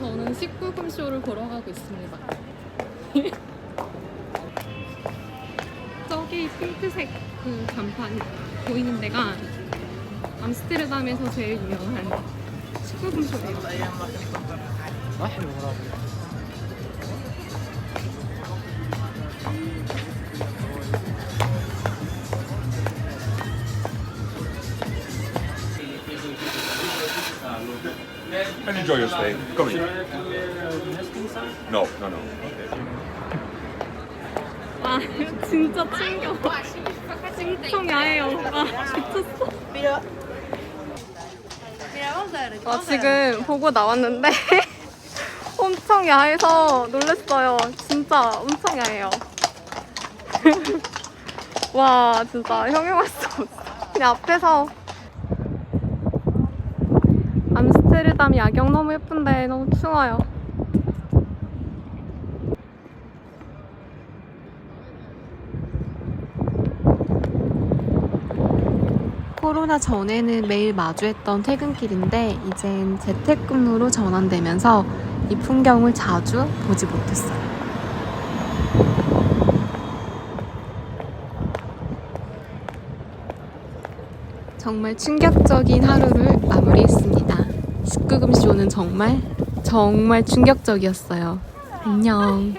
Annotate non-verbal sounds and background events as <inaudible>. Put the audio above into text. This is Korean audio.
저는 19금 쇼를 보러 가고 있습니다. <laughs> 저기 핑크색 그 간판 보이는 데가 암스테르담에서 제일 유명한 19금 쇼예요. And enjoy your stay. Come in. No, no, no. 와 진짜 미쳤어. 아 지금 보고 나왔는데 <laughs> 엄청 야해서 놀랐어요. 진짜 엄청 야해요. <laughs> 와 진짜 형용할 수 없어. 그냥 앞에서 암스테르담 야경 너무 예쁜데 너무 추워요. 코로나 전에는 매일 마주했던 퇴근길인데 이젠 재택근무로 전환되면서 이 풍경을 자주 보지 못했어요. 정말 충격적인 하루를 마무리했습니다. 19금 쇼는 정말 정말 충격적이었어요. 안녕.